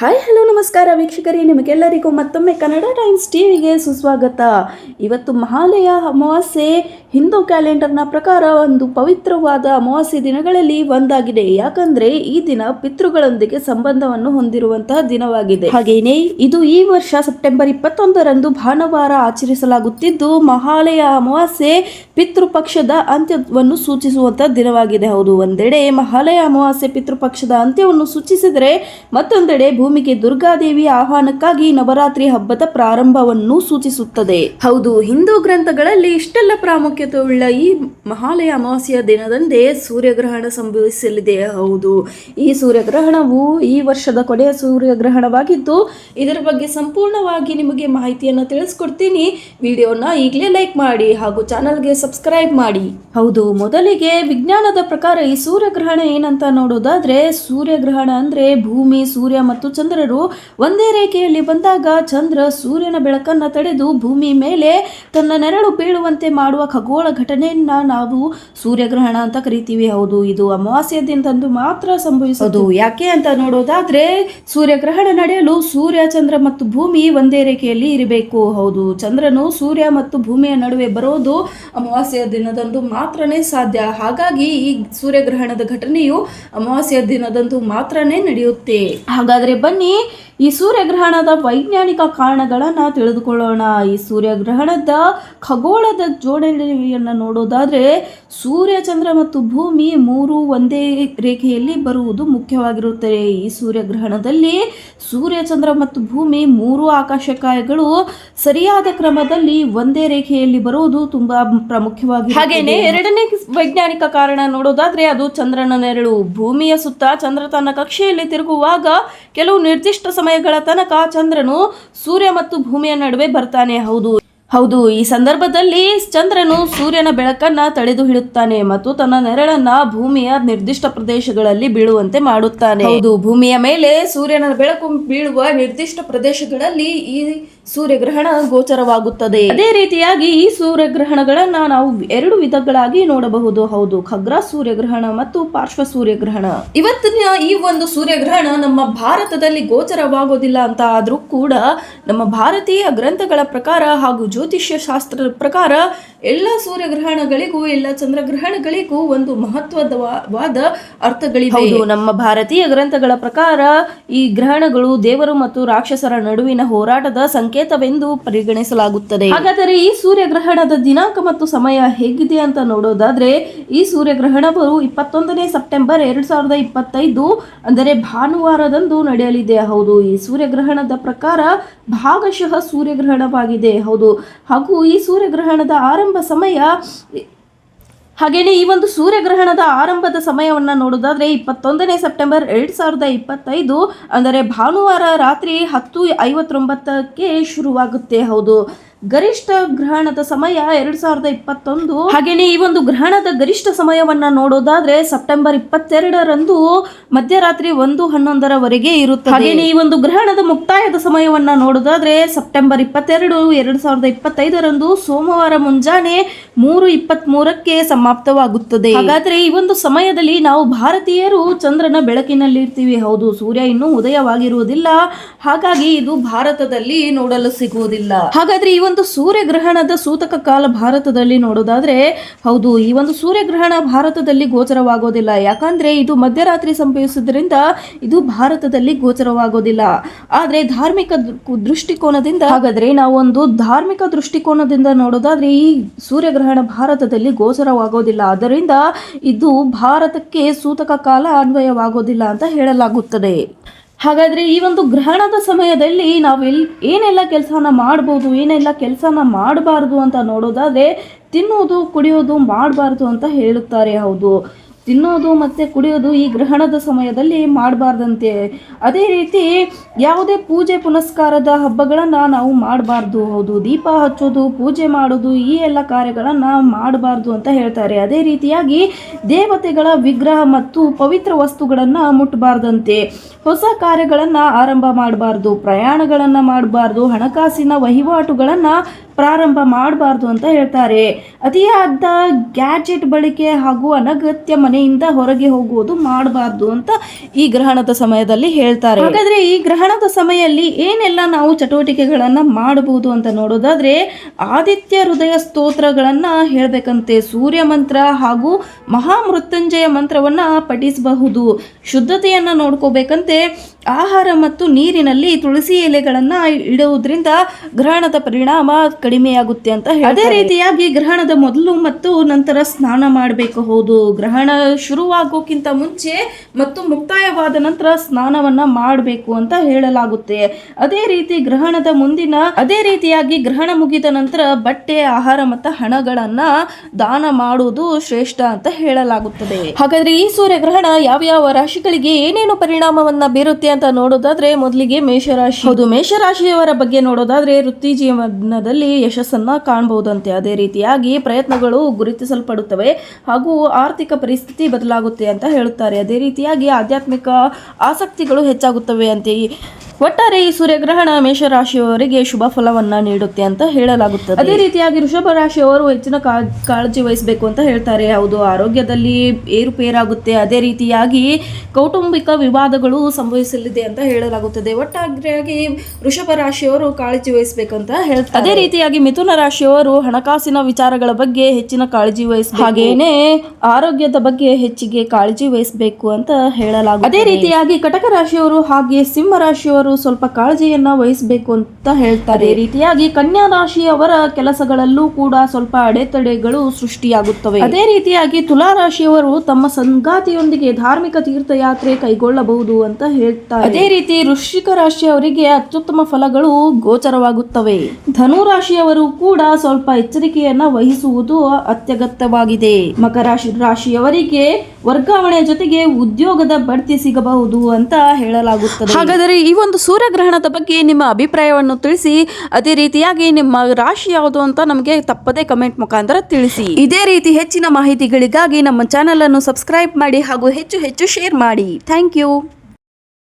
Hi hello ನಮಸ್ಕಾರ ವೀಕ್ಷಕರೇ. ನಿಮಗೆಲ್ಲರಿಗೂ ಮತ್ತೊಮ್ಮೆ ಕನ್ನಡ ಟೈಮ್ಸ್ ಟಿವಿಗೆ ಸುಸ್ವಾಗತ. ಇವತ್ತು ಮಹಾಲಯ ಅಮಾವಾಸ್ಯೆ ಹಿಂದೂ ಕ್ಯಾಲೆಂಡರ್ನ ಪ್ರಕಾರ ಒಂದು ಪವಿತ್ರವಾದ ಅಮಾವಾಸ್ಯೆ ದಿನಗಳಲ್ಲಿ ಒಂದಾಗಿದೆ. ಯಾಕಂದ್ರೆ ಈ ದಿನ ಪಿತೃಗಳೊಂದಿಗೆ ಸಂಬಂಧವನ್ನು ಹೊಂದಿರುವಂತಹ ದಿನವಾಗಿದೆ. ಹಾಗೇನೆ ಇದು ಈ ವರ್ಷ ಸೆಪ್ಟೆಂಬರ್ ಇಪ್ಪತ್ತೊಂದರಂದು ಭಾನುವಾರ ಆಚರಿಸಲಾಗುತ್ತಿದ್ದು, ಮಹಾಲಯ ಅಮಾವಾಸ್ಯೆ ಪಿತೃಪಕ್ಷದ ಅಂತ್ಯವನ್ನು ಸೂಚಿಸುವಂತಹ ದಿನವಾಗಿದೆ. ಹೌದು, ಒಂದೆಡೆ ಮಹಾಲಯ ಅಮಾವಾಸ್ಯೆ ಪಿತೃಪಕ್ಷದ ಅಂತ್ಯವನ್ನು ಸೂಚಿಸಿದರೆ ಮತ್ತೊಂದೆಡೆ ಭೂಮಿಗೆ ದುರ್ಗಾದೇವಿಯ ಆಹ್ವಾನಕ್ಕಾಗಿ ನವರಾತ್ರಿ ಹಬ್ಬದ ಪ್ರಾರಂಭವನ್ನು ಸೂಚಿಸುತ್ತದೆ. ಹೌದು, ಹಿಂದೂ ಗ್ರಂಥಗಳಲ್ಲಿ ಇಷ್ಟೆಲ್ಲ ಪ್ರಾಮುಖ್ಯತೆ ಉಳ್ಳ ಈ ಮಹಾಲಯ ಅಮಾವಾಸ್ಯ ದಿನದಂದೇ ಸೂರ್ಯಗ್ರಹಣ ಸಂಭವಿಸಲಿದೆ. ಹೌದು, ಈ ಸೂರ್ಯಗ್ರಹಣವು ಈ ವರ್ಷದ ಕೊನೆಯ ಸೂರ್ಯಗ್ರಹಣವಾಗಿದ್ದು, ಇದರ ಬಗ್ಗೆ ಸಂಪೂರ್ಣವಾಗಿ ನಿಮಗೆ ಮಾಹಿತಿಯನ್ನು ತಿಳಿಸ್ಕೊಡ್ತೀನಿ. ವಿಡಿಯೋನ ಈಗಲೇ ಲೈಕ್ ಮಾಡಿ ಹಾಗೂ ಚಾನಲ್ಗೆ ಸಬ್ಸ್ಕ್ರೈಬ್ ಮಾಡಿ. ಹೌದು, ಮೊದಲಿಗೆ ವಿಜ್ಞಾನದ ಪ್ರಕಾರ ಈ ಸೂರ್ಯಗ್ರಹಣ ಏನಂತ ನೋಡೋದಾದ್ರೆ, ಸೂರ್ಯಗ್ರಹಣ ಅಂದ್ರೆ ಭೂಮಿ, ಸೂರ್ಯ ಮತ್ತು ಚಂದ್ರರು ಒಂದೇ ರೇಖೆಯಲ್ಲಿ ಬಂದಾಗ ಚಂದ್ರ ಸೂರ್ಯನ ಬೆಳಕನ್ನ ತಡೆದು ಭೂಮಿ ಮೇಲೆ ತನ್ನ ನೆರಳು ಬೀಳುವಂತೆ ಮಾಡುವ ಖಗೋಳ ಘಟನೆಯನ್ನ ನಾವು ಸೂರ್ಯಗ್ರಹಣ ಅಂತ ಕರಿತೀವಿ. ಹೌದು ಇದು ಅಮಾವಾಸ್ಯ ದಿನದಂದು ಮಾತ್ರ ಸಂಭವಿಸೋದು ಯಾಕೆ ಅಂತ ನೋಡೋದಾದ್ರೆ ಸೂರ್ಯಗ್ರಹಣ ನಡೆಯಲು ಸೂರ್ಯ ಚಂದ್ರ ಮತ್ತು ಭೂಮಿ ಒಂದೇ ರೇಖೆಯಲ್ಲಿ ಇರಬೇಕು. ಹೌದು ಚಂದ್ರನು ಸೂರ್ಯ ಮತ್ತು ಭೂಮಿಯ ನಡುವೆ ಬರೋದು ಅಮಾವಾಸ್ಯ ದಿನದಂದು ಮಾತ್ರನೇ ಸಾಧ್ಯ. ಹಾಗಾಗಿ ಈ ಸೂರ್ಯಗ್ರಹಣದ ಘಟನೆಯು ಅಮಾವಾಸ್ಯ ದಿನದಂದು ಮಾತ್ರನೇ ನಡೆಯುತ್ತೆ. ಹಾಗಾದ್ರೆ ಬನ್ನಿ ಈ ಸೂರ್ಯಗ್ರಹಣದ ವೈಜ್ಞಾನಿಕ ಕಾರಣಗಳನ್ನು ತಿಳಿದುಕೊಳ್ಳೋಣ. ಈ ಸೂರ್ಯಗ್ರಹಣದ ಖಗೋಳದ ಜೋಡಣೆಯನ್ನು ನೋಡೋದಾದ್ರೆ ಸೂರ್ಯ, ಚಂದ್ರ ಮತ್ತು ಭೂಮಿ ಮೂರು ಒಂದೇ ರೇಖೆಯಲ್ಲಿ ಬರುವುದು ಮುಖ್ಯವಾಗಿರುತ್ತದೆ. ಈ ಸೂರ್ಯಗ್ರಹಣದಲ್ಲಿ ಸೂರ್ಯ, ಚಂದ್ರ ಮತ್ತು ಭೂಮಿ ಮೂರು ಆಕಾಶಕಾಯಗಳು ಸರಿಯಾದ ಕ್ರಮದಲ್ಲಿ ಒಂದೇ ರೇಖೆಯಲ್ಲಿ ಬರುವುದು ತುಂಬಾ ಪ್ರಾಮುಖ್ಯವಾಗಿ ಹಾಗೆಯೇ ಎರಡನೇ ವೈಜ್ಞಾನಿಕ ಕಾರಣ ನೋಡೋದಾದ್ರೆ ಅದು ಚಂದ್ರನ ನೆರಳು. ಭೂಮಿಯ ಸುತ್ತ ಚಂದ್ರ ತನ್ನ ಕಕ್ಷೆಯಲ್ಲಿ ತಿರುಗುವಾಗ ಕೆಲವು ನಿರ್ದಿಷ್ಟ ಸಮಯಗಳ ತನಕ ಚಂದ್ರನು ಸೂರ್ಯ ಮತ್ತು ಭೂಮಿಯ ನಡುವೆ ಬರ್ತಾನೆ. ಹೌದು. ಹೌದು ಈ ಸಂದರ್ಭದಲ್ಲಿ ಚಂದ್ರನು ಸೂರ್ಯನ ಬೆಳಕನ್ನ ತಡೆದು ಹಿಡುತ್ತಾನೆ ಮತ್ತು ತನ್ನ ನೆರಳನ್ನ ಭೂಮಿಯ ನಿರ್ದಿಷ್ಟ ಪ್ರದೇಶಗಳಲ್ಲಿ ಬೀಳುವಂತೆ ಮಾಡುತ್ತಾನೆ. ಹೌದು ಭೂಮಿಯ ಮೇಲೆ ಸೂರ್ಯನ ಬೆಳಕು ಬೀಳುವ ನಿರ್ದಿಷ್ಟ ಪ್ರದೇಶಗಳಲ್ಲಿ ಈ ಸೂರ್ಯಗ್ರಹಣ ಗೋಚರವಾಗುತ್ತದೆ. ಅದೇ ರೀತಿಯಾಗಿ ಈ ಸೂರ್ಯಗ್ರಹಣಗಳನ್ನ ನಾವು ಎರಡು ವಿಧಗಳಾಗಿ ನೋಡಬಹುದು. ಹೌದು ಖಗ್ರ ಸೂರ್ಯಗ್ರಹಣ ಮತ್ತು ಪಾರ್ಶ್ವ ಸೂರ್ಯಗ್ರಹಣ. ಇವತ್ತಿನ ಈ ಒಂದು ಸೂರ್ಯಗ್ರಹಣ ನಮ್ಮ ಭಾರತದಲ್ಲಿ ಗೋಚರವಾಗೋದಿಲ್ಲ ಅಂತ ಆದ್ರೂ ಕೂಡ ನಮ್ಮ ಭಾರತೀಯ ಗ್ರಂಥಗಳ ಪ್ರಕಾರ ಹಾಗೂ ಜ್ಯೋತಿಷ್ಯ ಶಾಸ್ತ್ರದ ಪ್ರಕಾರ ಎಲ್ಲ ಸೂರ್ಯಗ್ರಹಣಗಳಿಗೂ, ಎಲ್ಲ ಚಂದ್ರಗ್ರಹಣಗಳಿಗೂ ಒಂದು ಮಹತ್ವದವಾದ ಅರ್ಥಗಳಿವೆ. ನಮ್ಮ ಭಾರತೀಯ ಗ್ರಂಥಗಳ ಪ್ರಕಾರ ಈ ಗ್ರಹಣಗಳು ದೇವರು ಮತ್ತು ರಾಕ್ಷಸರ ನಡುವಿನ ಹೋರಾಟದ ಸಂಕೇತವೆಂದು ಪರಿಗಣಿಸಲಾಗುತ್ತದೆ. ಹಾಗಾದರೆ ಈ ಸೂರ್ಯಗ್ರಹಣದ ದಿನಾಂಕ ಮತ್ತು ಸಮಯ ಹೇಗಿದೆ ಅಂತ ನೋಡೋದಾದ್ರೆ, ಈ ಸೂರ್ಯಗ್ರಹಣವು ಇಪ್ಪತ್ತೊಂದನೇ ಸೆಪ್ಟೆಂಬರ್ ಎರಡ್ ಸಾವಿರದ ಇಪ್ಪತ್ತೈದು, ಅಂದರೆ ಭಾನುವಾರದಂದು ನಡೆಯಲಿದೆ. ಹೌದು, ಈ ಸೂರ್ಯಗ್ರಹಣದ ಪ್ರಕಾರ ಭಾಗಶಃ ಸೂರ್ಯಗ್ರಹಣವಾಗಿದೆ. ಹೌದು. ಹಾಗೂ ಈ ಸೂರ್ಯಗ್ರಹಣದ ಆರಂಭ ಸಮಯ ಹಾಗೆಯೇ ಈ ಒಂದು ಸೂರ್ಯಗ್ರಹಣದ ಆರಂಭದ ಸಮಯವನ್ನು ನೋಡೋದಾದರೆ ಇಪ್ಪತ್ತೊಂದನೇ ಸೆಪ್ಟೆಂಬರ್ ಎರಡು ಸಾವಿರದ ಇಪ್ಪತ್ತೈದು, ಅಂದರೆ ಭಾನುವಾರ ರಾತ್ರಿ ಹತ್ತು ಐವತ್ತೊಂಬತ್ತಕ್ಕೆ ಶುರುವಾಗುತ್ತೆ. ಹೌದು. ಗರಿಷ್ಠ ಗ್ರಹಣದ ಸಮಯ ಎರಡ್ ಸಾವಿರದ ಇಪ್ಪತ್ತೊಂದು. ಹಾಗೇನೆ ಈ ಒಂದು ಗ್ರಹಣದ ಗರಿಷ್ಠ ಸಮಯವನ್ನ ನೋಡೋದಾದ್ರೆ ಸೆಪ್ಟೆಂಬರ್ ಇಪ್ಪತ್ತೆರಡರಂದು ಮಧ್ಯರಾತ್ರಿ ಒಂದು ಹನ್ನೊಂದರವರೆಗೆ ಇರುತ್ತದೆ. ಹಾಗೇನೆ ಈ ಒಂದು ಗ್ರಹಣದ ಮುಕ್ತಾಯದ ಸಮಯವನ್ನ ನೋಡೋದಾದ್ರೆ ಸೆಪ್ಟೆಂಬರ್ ಇಪ್ಪತ್ತೆರಡು ಎರಡ್ ಸಾವಿರದ ಇಪ್ಪತ್ತೈದರಂದು ಸೋಮವಾರ ಮುಂಜಾನೆ ಮೂರು ಇಪ್ಪತ್ತ್ ಮೂರಕ್ಕೆ ಸಮಾಪ್ತವಾಗುತ್ತದೆ. ಹಾಗಾದ್ರೆ ಈ ಒಂದು ಸಮಯದಲ್ಲಿ ನಾವು ಭಾರತೀಯರು ಚಂದ್ರನ ಬೆಳಕಿನಲ್ಲಿ ಇರ್ತೀವಿ ಹೌದು, ಸೂರ್ಯ ಇನ್ನೂ ಉದಯವಾಗಿರುವುದಿಲ್ಲ. ಹಾಗಾಗಿ ಇದು ಭಾರತದಲ್ಲಿ ನೋಡಲು ಸಿಗುವುದಿಲ್ಲ. ಹಾಗಾದ್ರೆ ಈ ಒಂದು ಸೂರ್ಯಗ್ರಹಣದ ಸೂತಕ ಕಾಲ ಭಾರತದಲ್ಲಿ ನೋಡೋದಾದ್ರೆ, ಹೌದು, ಈ ಒಂದು ಸೂರ್ಯಗ್ರಹಣ ಭಾರತದಲ್ಲಿ ಗೋಚರವಾಗೋದಿಲ್ಲ. ಯಾಕಂದ್ರೆ ಇದು ಮಧ್ಯರಾತ್ರಿ ಸಂಭವಿಸುವುದರಿಂದ ಇದು ಭಾರತದಲ್ಲಿ ಗೋಚರವಾಗೋದಿಲ್ಲ. ಆದ್ರೆ ಧಾರ್ಮಿಕ ದೃಷ್ಟಿಕೋನದಿಂದ, ಹಾಗಾದ್ರೆ ನಾವು ಒಂದು ಧಾರ್ಮಿಕ ದೃಷ್ಟಿಕೋನದಿಂದ ನೋಡೋದಾದ್ರೆ ಈ ಸೂರ್ಯಗ್ರಹಣ ಭಾರತದಲ್ಲಿ ಗೋಚರವಾಗೋದಿಲ್ಲ. ಆದ್ದರಿಂದ ಇದು ಭಾರತಕ್ಕೆ ಸೂತಕ ಕಾಲ ಅನ್ವಯವಾಗೋದಿಲ್ಲ ಅಂತ ಹೇಳಲಾಗುತ್ತದೆ. ಹಾಗಾದ್ರೆ ಈ ಒಂದು ಗ್ರಹಣದ ಸಮಯದಲ್ಲಿ ನಾವು ಏನೆಲ್ಲ ಕೆಲಸನ ಮಾಡ್ಬೋದು, ಏನೆಲ್ಲ ಕೆಲಸನ ಮಾಡಬಾರ್ದು ಅಂತ ನೋಡೋದಾದ್ರೆ ತಿನ್ನುವುದು, ಕುಡಿಯೋದು, ಮಾಡಬಾರ್ದು ಅಂತ ಹೇಳುತ್ತಾರೆ. ಹೌದು. ತಿನ್ನೋದು ಮತ್ತು ಕುಡಿಯೋದು ಈ ಗ್ರಹಣದ ಸಮಯದಲ್ಲಿ ಮಾಡಬಾರ್ದಂತೆ. ಅದೇ ರೀತಿ ಯಾವುದೇ ಪೂಜೆ ಪುನಸ್ಕಾರದ ಹಬ್ಬಗಳನ್ನು ನಾವು ಮಾಡಬಾರ್ದು. ಹೌದು, ದೀಪ ಹಚ್ಚೋದು, ಪೂಜೆ ಮಾಡೋದು, ಈ ಎಲ್ಲ ಕಾರ್ಯಗಳನ್ನು ಮಾಡಬಾರ್ದು ಅಂತ ಹೇಳ್ತಾರೆ. ಅದೇ ರೀತಿಯಾಗಿ ದೇವತೆಗಳ ವಿಗ್ರಹ ಮತ್ತು ಪವಿತ್ರ ವಸ್ತುಗಳನ್ನು ಮುಟ್ಟಬಾರ್ದಂತೆ ಹೊಸ ಕಾರ್ಯಗಳನ್ನು ಆರಂಭ ಮಾಡಬಾರ್ದು, ಪ್ರಯಾಣಗಳನ್ನು ಮಾಡಬಾರ್ದು, ಹಣಕಾಸಿನ ವಹಿವಾಟುಗಳನ್ನು ಪ್ರಾರಂಭ ಮಾಡಬಾರ್ದು ಅಂತ ಹೇಳ್ತಾರೆ. ಅತಿಯಾದ ಗ್ಯಾಜೆಟ್ ಬಳಕೆ ಹಾಗೂ ಅನಗತ್ಯ ಮನೆಯಿಂದ ಹೊರಗೆ ಹೋಗುವುದು ಮಾಡಬಾರ್ದು ಅಂತ ಈ ಗ್ರಹಣದ ಸಮಯದಲ್ಲಿ ಹೇಳ್ತಾರೆ. ಹಾಗಾದ್ರೆ ಈ ಗ್ರಹಣದ ಸಮಯದಲ್ಲಿ ಏನೆಲ್ಲ ನಾವು ಚಟುವಟಿಕೆಗಳನ್ನ ಮಾಡಬಹುದು ಅಂತ ನೋಡೋದಾದ್ರೆ ಆದಿತ್ಯ ಹೃದಯ ಸ್ತೋತ್ರಗಳನ್ನ ಹೇಳ್ಬೇಕಂತೆ. ಸೂರ್ಯ ಮಂತ್ರ ಹಾಗೂ ಮಹಾಮೃತ್ಯುಂಜಯ ಮಂತ್ರವನ್ನ ಪಠಿಸಬಹುದು. ಶುದ್ಧತೆಯನ್ನ ನೋಡ್ಕೋಬೇಕಂತೆ. ಆಹಾರ ಮತ್ತು ನೀರಿನಲ್ಲಿ ತುಳಸಿ ಎಲೆಗಳನ್ನ ಇಡುವುದರಿಂದ ಗ್ರಹಣದ ಪರಿಣಾಮ ಕಡಿಮೆಯಾಗುತ್ತೆ ಅಂತ ಅದೇ ರೀತಿಯಾಗಿ ಗ್ರಹಣದ ಮೊದಲು ಮತ್ತು ನಂತರ ಸ್ನಾನ ಮಾಡಬೇಕು ಹೌದು. ಗ್ರಹಣ ಶುರುವಾಗೋಕ್ಕಿಂತ ಮುಂಚೆ ಮತ್ತು ಮುಕ್ತಾಯವಾದ ನಂತರ ಸ್ನಾನವನ್ನ ಮಾಡಬೇಕು ಅಂತ ಹೇಳಲಾಗುತ್ತೆ. ಅದೇ ರೀತಿ ಗ್ರಹಣದ ಮುಂದಿನ, ಅದೇ ರೀತಿಯಾಗಿ ಗ್ರಹಣ ಮುಗಿದ ನಂತರ ಬಟ್ಟೆ, ಆಹಾರ ಮತ್ತು ಹಣಗಳನ್ನ ದಾನ ಮಾಡುವುದು ಶ್ರೇಷ್ಠ ಅಂತ ಹೇಳಲಾಗುತ್ತದೆ. ಹಾಗಾದ್ರೆ ಈ ಸೂರ್ಯಗ್ರಹಣ ಯಾವ ಯಾವ ರಾಶಿಗಳಿಗೆ ಏನೇನು ಪರಿಣಾಮವನ್ನ ಬೀರುತ್ತೆ ಅಂತ ನೋಡೋದಾದ್ರೆ ಮೊದಲಿಗೆ ಮೇಷರಾಶಿ. ಹೌದು, ಮೇಷರಾಶಿಯವರ ಬಗ್ಗೆ ನೋಡೋದಾದ್ರೆ ವೃತ್ತಿ ಜೀವನದಲ್ಲಿ ಯಶಸ್ಸನ್ನ ಕಾಣಬಹುದಂತೆ ಅದೇ ರೀತಿಯಾಗಿ ಪ್ರಯತ್ನಗಳು ಗುರುತಿಸಲ್ಪಡುತ್ತವೆ ಹಾಗೂ ಆರ್ಥಿಕ ಪರಿಸ್ಥಿತಿ ಬದಲಾಗುತ್ತೆ ಅಂತ ಹೇಳುತ್ತಾರೆ. ಅದೇ ರೀತಿಯಾಗಿ ಆಧ್ಯಾತ್ಮಿಕ ಆಸಕ್ತಿಗಳು ಹೆಚ್ಚಾಗುತ್ತವೆ ಅಂತೆ. ಒಟ್ಟಾರೆ ಈ ಸೂರ್ಯಗ್ರಹಣ ಮೇಷರಾಶಿಯವರಿಗೆ ಶುಭ ಫಲವನ್ನ ನೀಡುತ್ತೆ ಅಂತ ಹೇಳಲಾಗುತ್ತದೆ. ಅದೇ ರೀತಿಯಾಗಿ ವೃಷಭ ರಾಶಿಯವರು ಹೆಚ್ಚಿನ ಕಾ- ಕಾಳಜಿ ವಹಿಸಬೇಕು ಅಂತ ಹೇಳ್ತಾರೆ. ಹೌದು ಆರೋಗ್ಯದಲ್ಲಿ ಏರುಪೇರಾಗುತ್ತೆ. ಅದೇ ರೀತಿಯಾಗಿ ಕೌಟುಂಬಿಕ ವಿವಾದಗಳು ಸಂಭವಿಸಲಿದೆ ಅಂತ ಹೇಳಲಾಗುತ್ತದೆ. ಒಟ್ಟಾಗಿ ವೃಷಭ ರಾಶಿಯವರು ಕಾಳಜಿ ವಹಿಸಬೇಕು ಅಂತ ಹೇಳ್ತಾರೆ. ಅದೇ ರೀತಿಯಾಗಿ ಮಿಥುನ ರಾಶಿಯವರು ಹಣಕಾಸಿನ ವಿಚಾರಗಳ ಬಗ್ಗೆ ಹೆಚ್ಚಿನ ಕಾಳಜಿ ವಹಿಸಬೇಕು. ಹಾಗೇನೆ ಆರೋಗ್ಯದ ಬಗ್ಗೆ ಹೆಚ್ಚಿಗೆ ಕಾಳಜಿ ವಹಿಸಬೇಕು ಅಂತ ಹೇಳಲಾಗುತ್ತದೆ. ಅದೇ ರೀತಿಯಾಗಿ ಕಟಕ ರಾಶಿಯವರು ಹಾಗೆ ಸಿಂಹ ರಾಶಿಯವರು ಸ್ವಲ್ಪ ಕಾಳಜಿಯನ್ನ ವಹಿಸಬೇಕು ಅಂತ ಹೇಳ್ತಾರೆ. ಅದೇ ರೀತಿಯಾಗಿ ಕನ್ಯಾ ರಾಶಿಯವರ ಕೆಲಸಗಳಲ್ಲೂ ಕೂಡ ಸ್ವಲ್ಪ ಅಡೆತಡೆಗಳು ಸೃಷ್ಟಿಯಾಗುತ್ತವೆ. ಅದೇ ರೀತಿಯಾಗಿ ತುಲಾ ರಾಶಿಯವರು ತಮ್ಮ ಸಂಗಾತಿಯೊಂದಿಗೆ ಧಾರ್ಮಿಕ ತೀರ್ಥಯಾತ್ರೆ ಕೈಗೊಳ್ಳಬಹುದು ಅಂತ ಹೇಳ್ತಾರೆ. ಅದೇ ರೀತಿ ವೃಶ್ಚಿಕ ರಾಶಿಯವರಿಗೆ ಅತ್ಯುತ್ತಮ ಫಲಗಳು ಗೋಚರವಾಗುತ್ತವೆ. ಧನು ರಾಶಿಯವರು ಕೂಡ ಸ್ವಲ್ಪ ಎಚ್ಚರಿಕೆಯನ್ನ ವಹಿಸುವುದು ಅತ್ಯಗತ್ಯವಾಗಿದೆ. ಮಕರ ರಾಶಿ ರಾಶಿಯವರಿಗೆ ವರ್ಗಾವಣೆ ಜೊತೆಗೆ ಉದ್ಯೋಗದ ಬಡ್ತಿ ಸಿಗಬಹುದು ಅಂತ ಹೇಳಲಾಗುತ್ತದೆ. ಹಾಗಾದರೆ ಈ ಒಂದು ಸೂರ್ಯಗ್ರಹಣದ ಬಗ್ಗೆ ನಿಮ್ಮ ಅಭಿಪ್ರಾಯವನ್ನು ತಿಳಿಸಿ ಅದೇ ರೀತಿಯಾಗಿ ನಿಮ್ಮ ರಾಶಿ ಯಾವುದು ಅಂತ ನಮಗೆ ತಪ್ಪದೇ ಕಮೆಂಟ್ ಮುಖಾಂತರ ತಿಳಿಸಿ. ಇದೇ ರೀತಿ ಹೆಚ್ಚಿನ ಮಾಹಿತಿಗಳಿಗಾಗಿ ನಮ್ಮ ಚಾನೆಲ್ ಅನ್ನು ಸಬ್ಸ್ಕ್ರೈಬ್ ಮಾಡಿ ಹಾಗೂ ಹೆಚ್ಚು ಹೆಚ್ಚು ಶೇರ್ ಮಾಡಿ. Thank you.